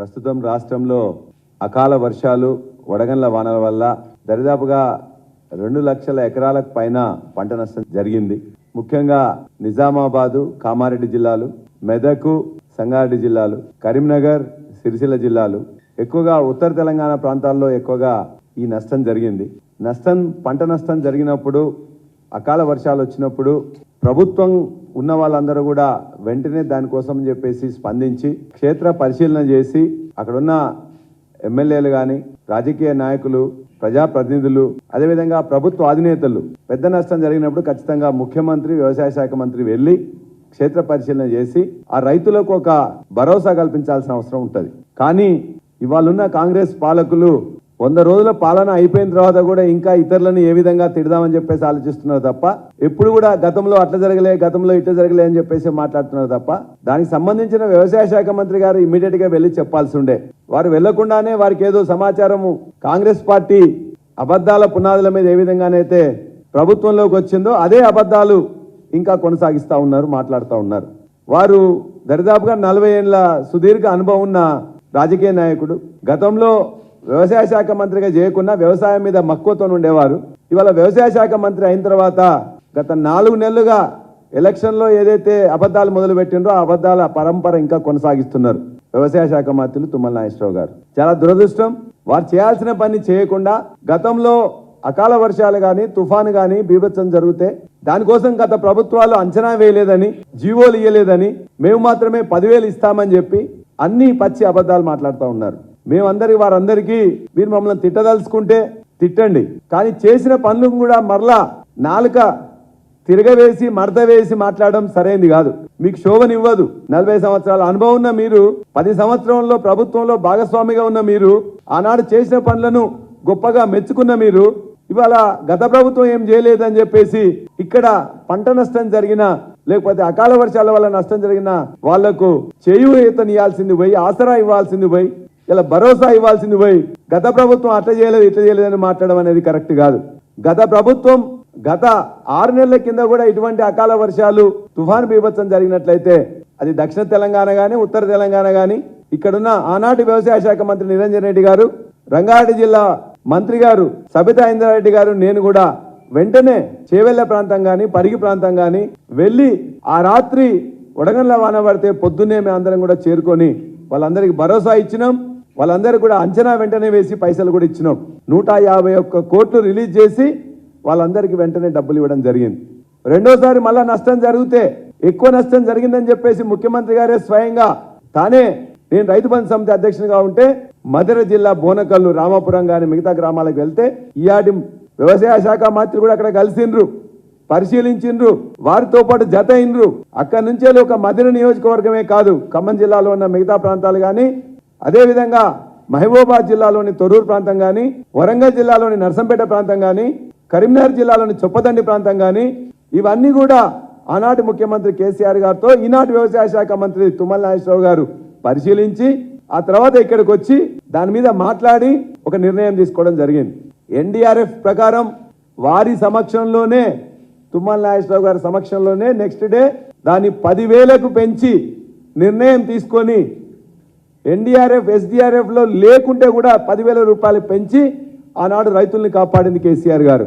ప్రస్తుతం రాష్ట్రంలో అకాల వర్షాలు వడగండ్ల వానల వల్ల దరిదాపుగా రెండు లక్షల ఎకరాలకు పైన పంట నష్టం జరిగింది. ముఖ్యంగా నిజామాబాదు కామారెడ్డి జిల్లాలు మెదకు సంగారెడ్డి జిల్లాలు కరీంనగర్ సిరిసిల్ల జిల్లాలు. ఎక్కువగా ఉత్తర తెలంగాణ ప్రాంతాల్లో ఎక్కువగా ఈ నష్టం జరిగింది. నష్టం పంట నష్టం జరిగినప్పుడు అకాల వర్షాలు వచ్చినప్పుడు ప్రభుత్వం ఉన్న వాళ్ళందరూ కూడా వెంటనే దానికోసం చెప్పేసి స్పందించి క్షేత్ర పరిశీలన చేసి అక్కడున్న ఎమ్మెల్యేలు కానీ రాజకీయ నాయకులు ప్రజాప్రతినిధులు అదేవిధంగా ప్రభుత్వ అధినేతలు పెద్ద నష్టం జరిగినప్పుడు ఖచ్చితంగా ముఖ్యమంత్రి వ్యవసాయ శాఖ మంత్రి వెళ్ళి క్షేత్ర పరిశీలన చేసి ఆ రైతులకు ఒక భరోసా కల్పించాల్సిన అవసరం ఉంటుంది. కానీ ఇవాళున్న కాంగ్రెస్ పాలకులు వంద రోజుల పాలన అయిపోయిన తర్వాత కూడా ఇంకా ఇతరులను ఏ విధంగా తిడదామని చెప్పేసి ఆలోచిస్తున్నారు తప్ప ఎప్పుడు కూడా గతంలో అట్లా జరగలే గతంలో ఇట్లా జరగలే అని చెప్పేసి మాట్లాడుతున్నారు తప్ప దానికి సంబంధించిన వ్యవసాయ శాఖ మంత్రి గారు ఇమీడియట్గా వెళ్ళి చెప్పాల్సి ఉండే. వారు వెళ్ళకుండానే వారికి ఏదో సమాచారము కాంగ్రెస్ పార్టీ అబద్ధాల పునాదుల మీద ఏ విధంగానైతే ప్రభుత్వంలోకి వచ్చిందో అదే అబద్ధాలు ఇంకా కొనసాగిస్తూ ఉన్నారు మాట్లాడుతూ ఉన్నారు. వారు దరిదాపుగా నలభై ఏళ్ళ సుదీర్ఘ అనుభవం ఉన్న రాజకీయ నాయకుడు. గతంలో వ్యవసాయ శాఖ మంత్రిగా చేయకుండా వ్యవసాయం మీద మక్కువతో ఉండేవారు. ఇవాళ వ్యవసాయ శాఖ మంత్రి అయిన తర్వాత గత నాలుగు నెలలుగా ఎలక్షన్లో ఏదైతే అబద్ధాలు మొదలుపెట్టిండ్రో ఆ అబద్ధాల పరంపర ఇంకా కొనసాగిస్తున్నారు. వ్యవసాయ శాఖ మంత్రులు తుమ్మల నాగేశ్వరరావు గారు. చాలా దురదృష్టం. వారు చేయాల్సిన పని చేయకుండా గతంలో అకాల వర్షాలు కానీ తుఫాను కానీ బీభత్సం జరిగితే దానికోసం గత ప్రభుత్వాలు అంచనా వేయలేదని జీవోలు ఇయ్యలేదని మేము మాత్రమే పదివేలు ఇస్తామని చెప్పి అన్ని పచ్చి అబద్ధాలు మాట్లాడుతూ ఉన్నారు. మేమందరి వారందరికీ మీరు మమ్మల్ని తిట్టదలుచుకుంటే తిట్టండి. కానీ చేసిన పనులు కూడా మరలా నాలుక తిరగవేసి మడత వేసి మాట్లాడడం సరైనది కాదు. మీకు శోభనివ్వదు. నలభై సంవత్సరాల అనుభవం ఉన్న మీరు పది సంవత్సరంలో ప్రభుత్వంలో భాగస్వామిగా ఉన్న మీరు ఆనాడు చేసిన పనులను గొప్పగా మెచ్చుకున్న మీరు ఇవాళ గత ప్రభుత్వం ఏం చేయలేదని చెప్పేసి ఇక్కడ పంట నష్టం జరిగిన లేకపోతే అకాల వర్షాల వల్ల నష్టం జరిగిన వాళ్ళకు చేయూతనియాల్సింది పోయి ఆసరా ఇవ్వాల్సింది పోయి ఇలా భరోసా ఇవ్వాల్సింది పోయి గత ప్రభుత్వం అట్లా చేయలేదు ఇట్లా చేయలేదని మాట్లాడడం అనేది కరెక్ట్ కాదు. గత ప్రభుత్వం గత ఆరు నెలల కింద కూడా ఇటువంటి అకాల వర్షాలు తుఫాను బీభత్సం జరిగినట్లయితే అది దక్షిణ తెలంగాణ కానీ ఉత్తర తెలంగాణ కానీ ఇక్కడున్న ఆనాటి వ్యవసాయ శాఖ మంత్రి నిరంజన్ రెడ్డి గారు రంగారెడ్డి జిల్లా మంత్రి గారు సబితా ఇంద్రారెడ్డి గారు నేను కూడా వెంటనే చేవెళ్ళ ప్రాంతం కానీ పరిగి ప్రాంతం కానీ వెళ్ళి ఆ రాత్రి ఉడగండ్ల వాన పడితే పొద్దున్నే మేము అందరం కూడా చేరుకొని వాళ్ళందరికీ భరోసా ఇచ్చినాం. వాళ్ళందరూ కూడా అంచనా వెంటనే వేసి పైసలు కూడా ఇచ్చినాం. నూట యాభై ఒక్క కోట్లు రిలీజ్ చేసి వాళ్ళందరికీ వెంటనే డబ్బులు ఇవ్వడం జరిగింది. రెండోసారి మళ్ళా నష్టం జరిగితే ఎక్కువ నష్టం జరిగిందని చెప్పేసి ముఖ్యమంత్రి గారే స్వయంగా తానే నేను రైతు బంధు సమితి అధ్యక్షునిగా ఉంటే మధుర జిల్లా బోనకల్లు రామాపురం కానీ మిగతా గ్రామాలకు వెళ్తే ఈయాటి వ్యవసాయ శాఖ మంత్రి కూడా అక్కడ కలిసిండ్రు పరిశీలించిండ్రు వారితో పాటు జత అయినరు అక్కడి నుంచే ఒక మధుర నియోజకవర్గమే కాదు ఖమ్మం జిల్లాలో ఉన్న మిగతా ప్రాంతాలు కానీ అదేవిధంగా మహబూబాబాద్ జిల్లాలోని తొర్రూరు ప్రాంతం కానీ వరంగల్ జిల్లాలోని నర్సంపేట ప్రాంతం కానీ కరీంనగర్ జిల్లాలోని చొప్పదండి ప్రాంతం కానీ ఇవన్నీ కూడా ఆనాటి ముఖ్యమంత్రి కేసీఆర్ గారితో ఈనాటి వ్యవసాయ శాఖ మంత్రి తుమ్మల నాగేశ్వరరావు గారు పరిశీలించి ఆ తర్వాత ఇక్కడికి వచ్చి దాని మీద మాట్లాడి ఒక నిర్ణయం తీసుకోవడం జరిగింది. ఎన్డీఆర్ఎఫ్ ప్రకారం వారి సమక్షంలోనే తుమ్మల నాగేశ్వరరావు గారి సమక్షంలోనే నెక్స్ట్ డే దాన్ని పదివేలకు పెంచి నిర్ణయం తీసుకొని ఎన్డీఆర్ఎఫ్ ఎస్డీఆర్ఎఫ్లో లేకుంటే కూడా పదివేల రూపాయలు పెంచి ఆనాడు రైతుల్ని కాపాడింది కేసీఆర్ గారు.